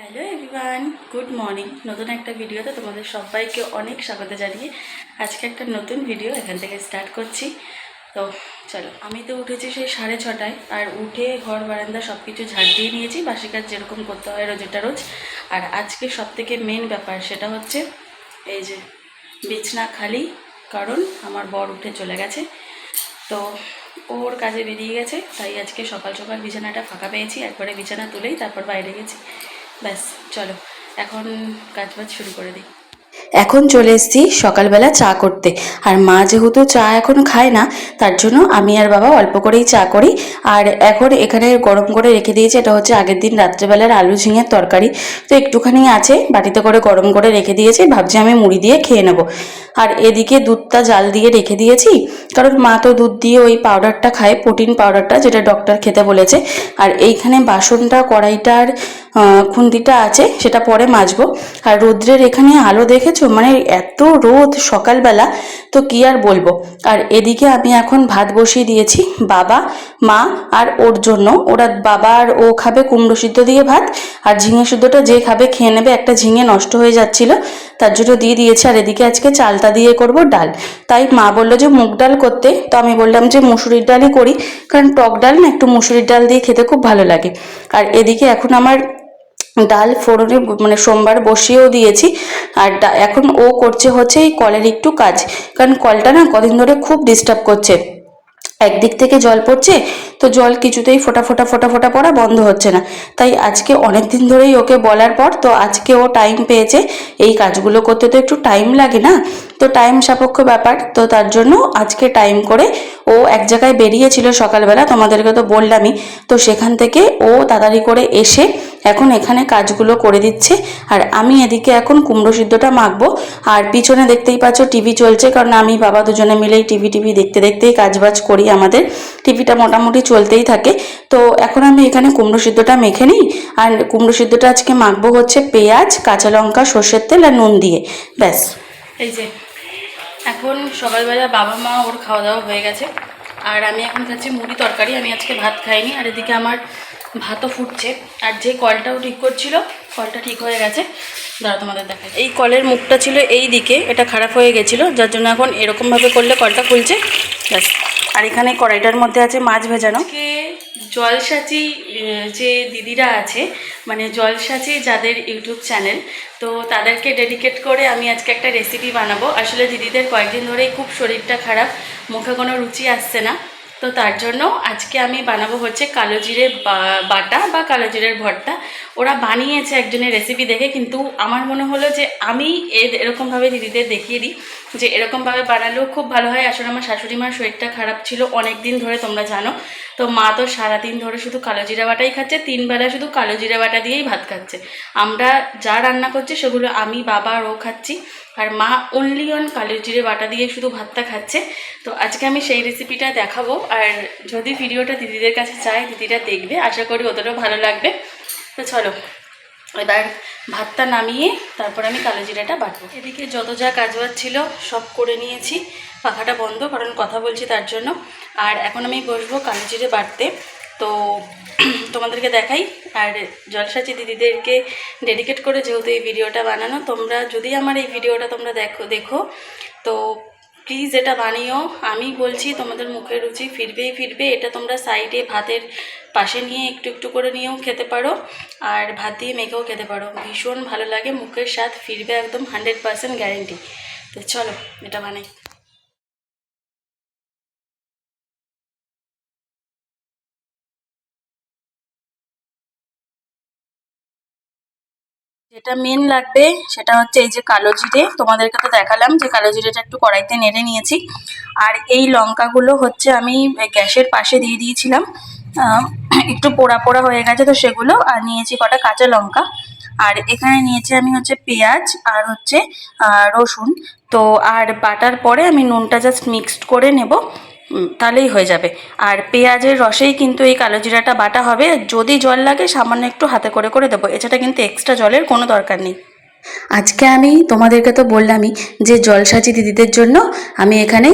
Hello everyone good morning নতুন একটা ভিডিওতে তোমাদের সবাইকে অনেক স্বাগত জানিয়ে আজকে একটা নতুন ভিডিও এখান থেকে স্টার্ট করছি। তো চলো, আমি তো উঠেছি সেই সাড়ে ছটায়, আর উঠে ঘর, বারান্দা সব কিছু ঝাড় দিয়ে নিয়েছি, বাসি কাজ যেরকম করতে হয় রোজেটা রোজ। আর আজকে সব থেকে মেন ব্যাপার সেটা হচ্ছে এই যে বিছনা খালি, কারণ আমার বর উঠে চলে গেছে। তো ওর কাজে বেরিয়ে গেছে, তাই আজকে সকাল সকাল বিছানাটা ফাঁকা পেয়েছি, একবারে বিছানা তুলেই তারপর বাইরে গেছি। ব্যাস চলো এখন কাজ বাজ শুরু করে দিই। এখন চলে এসেছি সকালবেলা চা করতে। আর মা যেহেতু চা এখন খায় না তার জন্য আমি আর বাবা অল্প করেই চা করি। আর এখন এখানে গরম করে রেখে দিয়েছি এটা হচ্ছে আগের দিন রাত্রেবেলার আলু ঝিঙের তরকারি। তো একটুখানি আছে বাটিতে করে গরম করে রেখে দিয়েছি ভাবছি আমি মুড়ি দিয়ে খেয়ে নেব। আর এদিকে দুধটা জাল দিয়ে রেখে দিয়েছি কারণ মা তো দুধ দিয়ে ওই পাউডারটা খায় প্রোটিন পাউডারটা যেটা ডক্টর খেতে বলেছে। আর এইখানে বাসনটা কড়াইটার আহ, খুন্তিটা আছে সেটা পরে মাজবো। আর রৌদ্রের এখানে আলো দেখেছ মানে এত রোদ সকালবেলা, তো কি আর বলব? আর এদিকে আমি এখন ভাত বসিয়ে দিয়েছি। বাবা, মা আর ওর জন্য। ওরা বাবা আর ও খাবে কুমড়ো সিদ্ধ দিয়ে ভাত, আর ঝিঙে সিদ্ধটা যে খাবে খেয়ে নেবে। একটা ঝিঙে নষ্ট হয়ে যাচ্ছিল, তার জন্য দিয়ে দিয়েছে। আর এদিকে আজকে চালটা দিয়ে করব ডাল। তাই মা বলল যে মুগ ডাল করতে, তো আমি বললাম যে মুসুরির ডালই করি, কারণ টক ডাল না একটু মুসুরির ডাল দিয়ে খেতে খুব ভালো লাগে। আর এদিকে এখন আমার ডাল ফোড়নে মানে সোমবার বসিয়েও দিয়েছি। আর এখন ও করছে হচ্ছে এই কলের একটু কাজ। কারণ কলটা না কদিন ধরে খুব ডিস্টার্ব করছে। একদিক থেকে জল পড়ছে, তো জল কিছুতেই ফোটা ফোটা ফোটা ফোটা পড়া বন্ধ হচ্ছে না। তাই আজকে অনেক দিন ধরেই ওকে বলার পর তো আজকে ও টাইম পেয়েছে। এই কাজগুলো করতে তো একটু টাইম লাগে না। তো টাইম সাপেক্ষ ব্যাপার। তো তার জন্য আজকে টাইম করে ও এক জায়গায় বেরিয়েছিল সকালবেলা, তোমাদেরকে তো বললামই। তো সেখান থেকে ও তাড়াতাড়ি করে এসে এখন এখানে কাজগুলো করে দিচ্ছে। আর আমি এদিকে এখন কুমড়ো সিদ্ধটা মাখবো। আর পিছনে দেখতেই পাচ্ছ টিভি চলছে, কারণ আমি বাবা দুজনে মিলেই টিভি টিভি দেখতে দেখতেই কাজবাজ করি আমাদের। টিভিটা মোটামুটি চলতেই থাকে। তো এখন আমি এখানে কুমড়ো সিদ্ধটা মেখে নিই। আর কুমড়ো সিদ্ধটা আজকে মাখবো হচ্ছে পেঁয়াজ, কাঁচা লঙ্কা, সর্ষের তেল আর নুন দিয়ে। ব্যাস। এই যে এখন সকালবেলা বাবা, মা, ওর খাওয়া দাওয়া হয়ে গেছে। আর আমি এখন খাচ্ছি মুড়ি তরকারি। আমি আজকে ভাত খাইনি, আর এদিকে আমার ভাতও ফুটছে। আর যে কলটাও ঠিক করছিল, কলটা ঠিক হয়ে গেছে। দাঁড়া তোমাদের দেখাই। এই কলের মুখটা ছিল এই দিকে, এটা খারাপ হয়ে গেছিল, যার জন্য এখন এরকমভাবে করলে কলটা খুলছে। ব্যাস। আর এখানে কড়াইটার মধ্যে আছে মাছ ভেজানো। জলসাচি যে দিদিরা আছে মানে জলসাচি যাদের ইউটিউব চ্যানেল, তো তাদেরকে ডেডিকেট করে আমি আজকে একটা রেসিপি বানাবো। আসলে দিদিদের কয়েকদিন ধরেই খুব শরীরটা খারাপ, মুখে কোনো রুচি আসছে না। তো তার জন্য আজকে আমি বানাবো হচ্ছে কালো জিরে বাটা বা কালো জিরের ভর্তা। ওরা বানিয়েছে একজনের রেসিপি দেখে, কিন্তু আমার মনে হলো যে আমি এরকমভাবে দিদিদের দেখিয়ে দিই, যে এরকমভাবে বানালেও খুব ভালো হয়। আসলে আমার শাশুড়ি মার শরীরটা খারাপ ছিল অনেক দিন ধরে, তোমরা জানো। তো মা তো সারাদিন ধরে শুধু কালো জিরা বাটাই খাচ্ছে তিনবেলা শুধু কালো জিরা বাটা দিয়েই ভাত খাচ্ছে। আমরা যা রান্না করছি, সেগুলো আমি, বাবা ও খাচ্ছি। আর মা অনলি অন কালো জিরে বাটা দিয়ে শুধু ভাতটা খাচ্ছে। তো আজকে আমি সেই রেসিপিটা দেখাবো। আর যদি ভিডিওটা দিদিদের কাছে চায়, দিদিরা দেখবে। আশা করি ওদেরও ভালো লাগবে। তো চলো, এবার ভাতটা নামিয়ে তারপর আমি কালো জিরাটা বাটবো। এদিকে যত যা কাজবাজ ছিল সব করে নিয়েছি, পাখাটা বন্ধ কারণ কথা বলছি তার জন্য। আর এখন আমি বসবো কালো জিরে বাটতে। তো তোমাদেরকে দেখাই, আর জলসাচি দিদিদেরকে ডেডিকেট করে যেহেতু এই ভিডিওটা বানানো, তোমরা যদি আমার এই ভিডিওটা তোমরা দেখো দেখো, তো প্লিজ এটা বানিও। আমি বলছি, তোমাদের মুখের রুচি ফিরবেই ফিরবে। এটা তোমরা সাইডে ভাতের পাশে নিয়ে একটু একটু করে নিয়েও খেতে পারো। আর ভাত দিয়ে মেখেও খেতে পারো। ভীষণ ভালো লাগে। মুখের স্বাদ ফিরবে একদম হান্ড্রেড পারসেন্ট গ্যারেন্টি তো চলো, এটা বানাই। যেটা মেন লাগবে সেটা হচ্ছে এই যে কালো জিরে। তোমাদেরকে তো দেখালাম যে কালো জিরেটা একটু কড়াইতে নেড়ে নিয়েছি। আর এই লঙ্কাগুলো হচ্ছে আমি গ্যাসের পাশে দিয়ে দিয়েছিলাম। একটু পোড়া পোড়া হয়ে গেছে তো সেগুলো। আর নিয়েছি কটা কাঁচা লঙ্কা। আর এখানে নিয়েছি আমি হচ্ছে পেঁয়াজ আর হচ্ছে রসুন। তো আর বাটার পরে আমি নুনটা জাস্ট মিক্সড করে নেব। তাহলেই হয়ে যাবে। আর পেঁয়াজের রসেই কিন্তু এই কালো জিরাটা বাটা হবে। যদি জল লাগে, সামান্য একটু হাতে করে করে দেবো। এছাড়া কিন্তু এক্সট্রা জলের কোনো দরকার নেই। আজকে আমি তোমাদেরকে তো বললামই যে জলসাজি দিদিদের জন্য আমি এখানে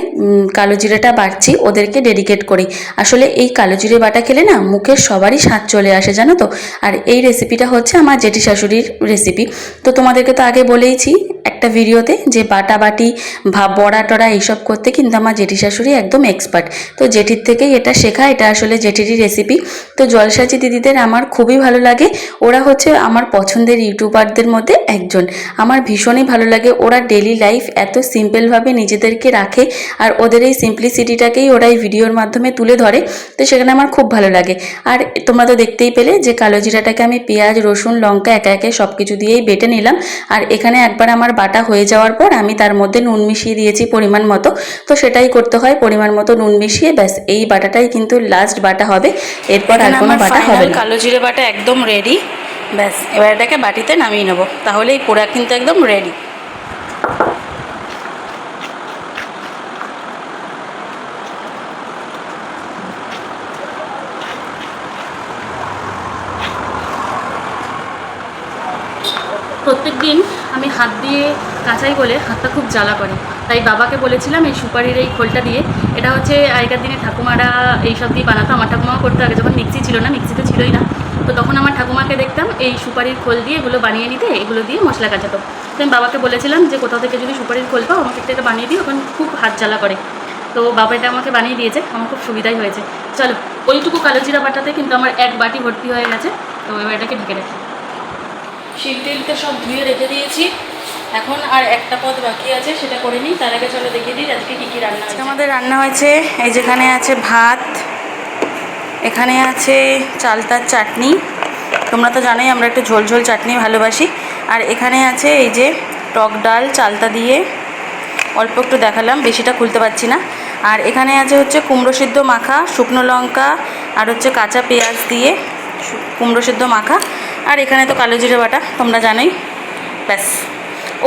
কালো জিরেটা বাটছি, ওদেরকে ডেডিকেট করি। আসলে এই কালো জিরে বাটা খেলে না মুখের সবারই স্বাদ চলে আসে, জানো তো? আর এই রেসিপিটা হচ্ছে আমার জেঠি শাশুড়ির রেসিপি তো তোমাদেরকে তো আগে বলেইছি একটা ভিডিওতে যে বাটা বাটি ভাব বড়া টড়া এইসব করতে কিন্তু আমার জেঠি শাশুড়ি একদম এক্সপার্ট তো জেঠির থেকেই এটা শেখা, এটা আসলে জেঠিরই রেসিপি তো জলসাজি দিদিদের আমার খুবই ভালো লাগে। ওরা হচ্ছে আমার পছন্দের ইউটিউবারদের মধ্যে একজন। আমার ভীষণই ভালো লাগে। ওরা ডেলি লাইফ এত সিম্পলভাবে নিজেদেরকে রাখে আর ওদের এই সিম্পলিসিটিটাকেই ওরা এই ভিডিওর মাধ্যমে তুলে ধরে। তো সেখানে আমার খুব ভালো লাগে। আর তোমরা তো দেখতেই পেলে যে কালো জিরাটাকে আমি পেঁয়াজ রসুন লঙ্কা একে একে সব কিছু দিয়েই বেটে নিলাম। আর এখানে একবার আমার বাটা হয়ে যাওয়ার পর আমি তার মধ্যে নুন মিশিয়ে দিয়েছি পরিমাণ মতো। তো সেটাই করতে হয় পরিমাণ মতো নুন মিশিয়ে ব্যাস এই বাটাটাই কিন্তু লাস্ট বাটা হবে। এরপর আর কোনো বাটা হবে কালো জিরে বাটা একদম রেডি ব্যাস, এবার এটাকে বাটিতে নামিয়ে নেব। তাহলে এই পোড়া কিন্তু একদম রেডি প্রত্যেক দিন আমি হাত দিয়ে কাঁচাই বলে হাতটা খুব জ্বালা করে। তাই বাবাকে বলেছিলাম এই সুপারির এই খোলটা দিয়ে। এটা হচ্ছে আগেকার দিনে ঠাকুমারা এই সব দিয়ে বানাতো, আমার ঠাকুমাও করতে আগে, যখন মিক্সি ছিল না মিক্সি তো ছিলই না। তো তখন আমার ঠাকুমাকে দেখতাম এই সুপারির খোল দিয়ে এগুলো বানিয়ে নিতে এগুলো দিয়ে মশলা কাচাতো তো আমি বাবাকে বলেছিলাম যে কোথাও থেকে যদি সুপারির খোল পাও আমাকে একটা এটা বানিয়ে দিই ওখানে খুব হাত জ্বালা করে। তো বাবা এটা আমাকে বানিয়ে দিয়েছে আমার খুব সুবিধাই হয়েছে। চলো ওইটুকু কালো জিরা বাটাতে কিন্তু আমার এক বাটি ভর্তি হয়ে গেছে তো এবার এটাকে ঢেকে রাখি। শিল টিলতে সব ধুয়ে রেখে দিয়েছি। এখন আর একটা পদ বাকি আছে সেটা করে নিই। তার আগে চলো দেখিয়ে দিই আজকে কী কী রান্না আজকে আমাদের রান্না হয়েছে এই যেখানে আছে ভাত এখানে আছে চালতার চাটনি। তোমরা তো জানোই আমরা একটু ঝোল ঝোল চাটনি ভালোবাসি। আর এখানে আছে এই যে টক ডাল, চালতা দিয়ে। অল্প একটু দেখালাম, বেশিটা খুলতে পারছি না। আর এখানে আছে হচ্ছে কুমড়ো সিদ্ধ মাখা, শুকনো লঙ্কা আর হচ্ছে কাঁচা পেঁয়াজ দিয়ে কুমড়ো সিদ্ধ মাখা। আর এখানে তো কালো জিরে বাটা, তোমরা জানোই। ব্যাস।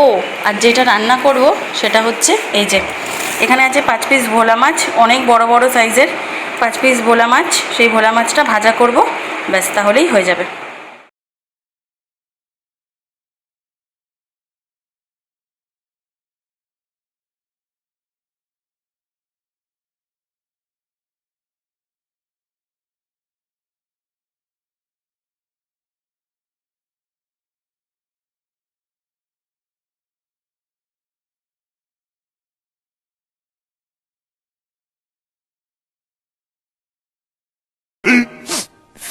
ও, আর যেটা রান্না করব সেটা হচ্ছে এই যে। এখানে আছে পাঁচ পিস ভোলা মাছ, অনেক বড় বড় সাইজের পাঁচ পিস ভোলা মাছ সেই ভোলা মাছটা ভাজা করব ব্যাস তাহলেই হয়ে যাবে।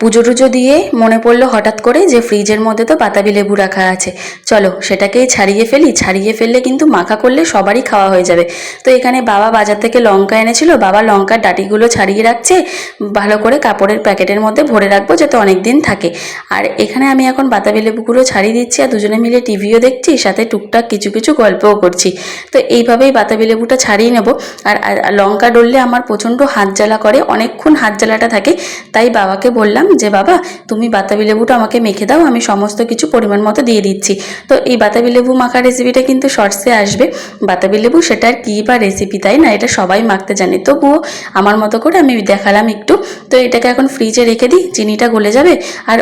পুজো টুজো দিয়ে মনে পড়ল হঠাৎ করে যে ফ্রিজের মধ্যে তো বাতাবি লেবু রাখা আছে। চলো সেটাকেই ছাড়িয়ে ফেলি, ছাড়িয়ে ফেললে কিন্তু মাখা করলে সবারই খাওয়া হয়ে যাবে। তো এখানে বাবা বাজার থেকে লঙ্কা এনেছিল, বাবা লঙ্কার ডাটিগুলো ছাড়িয়ে রাখছে, ভালো করে কাপড়ের প্যাকেটের মধ্যে ভরে রাখব যাতে অনেক দিন থাকে। আর এখানে আমি এখন বাতাবি লেবুগুলো ছাড়িয়ে দিচ্ছি আর দুজনে মিলে টিভিও দেখছি, সাথে টুকটাক কিছু কিছু গল্পও করছি। তো এইভাবেই বাতাবি লেবুটা ছাড়িয়ে নেব। আর আর লঙ্কা ডললে আমার প্রচণ্ড হাত জ্বালা করে, অনেকক্ষণ হাত জ্বালাটা থাকে, তাই বাবাকে বললাম যে, বাবা, তুমি বাতাবি লেবুটা আমাকে মেখে দাও, আমি সমস্ত কিছু পরিমাণ মতো দিয়ে দিচ্ছি। তো এই বাতাবি লেবু মাখা রেসিপিটা কিন্তু শর্টসে আসবে। বাতাবি লেবু সেটার কী বা রেসিপি তাই না? এটা সবাই মাখতে জানে। তবুও আমার মতো করে আমি দেখালাম একটু। তো এটাকে এখন ফ্রিজে রেখে দিই, চিনিটা গলে যাবে। আর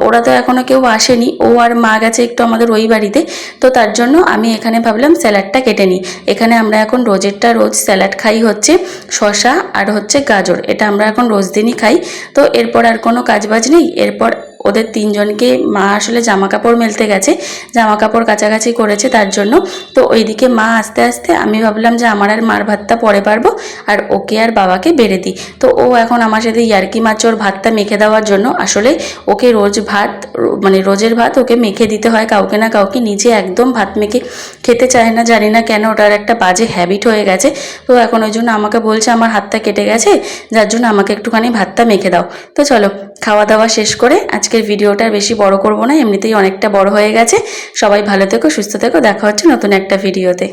ওরা তো এখনও কেউ আসেনি। ও আর মা গেছে একটু আমাদের ওই বাড়িতে। তো তার জন্য আমি এখানে ভাবলাম স্যালাডটা কেটে নিই। এখানে আমরা এখন রোজেরটা রোজ স্যালাড খাই হচ্ছে শশা আর হচ্ছে গাজর। এটা আমরা এখন রোজ দিনই খাই। তো এরপর আর কোনো কাজবাজ নেই। এরপর ওদের তিনজনকে মা আসলে জামা কাপড় মেলতে গেছে। জামা কাপড় কাছাকাছি করেছে তার জন্য। তো ওইদিকে মা আস্তে আস্তে, আমি ভাবলাম যে আমার আর মার ভাতটা পরে পারব, আর ওকে আর বাবাকে বেড়ে দিই। তো ও এখন আমার সাথে ইয়ার্কি ওর ভাতটা মেখে দেওয়ার জন্য আসলে ওকে রোজ ভাত মানে রোজের ভাত ওকে মেখে দিতে হয় কাউকে না কাউকে। নিজে একদম ভাত মেখে খেতে চায় না, জানি না কেন ওটার একটা বাজে হ্যাবিট হয়ে গেছে। তো এখন ওই জন্য আমাকে বলছে, আমার হাতটা কেটে গেছে, যার জন্য আমাকে একটুখানি ভাতটা মেখে দাও। তো চলো খাওয়া দাওয়া শেষ করে আজকের ভিডিওটা বেশি বড় করব না, এমনিতেই অনেকটা বড় হয়ে গেছে। সবাই ভালো থেকো, সুস্থ থেকো, দেখা হচ্ছে নতুন একটা ভিডিওতে।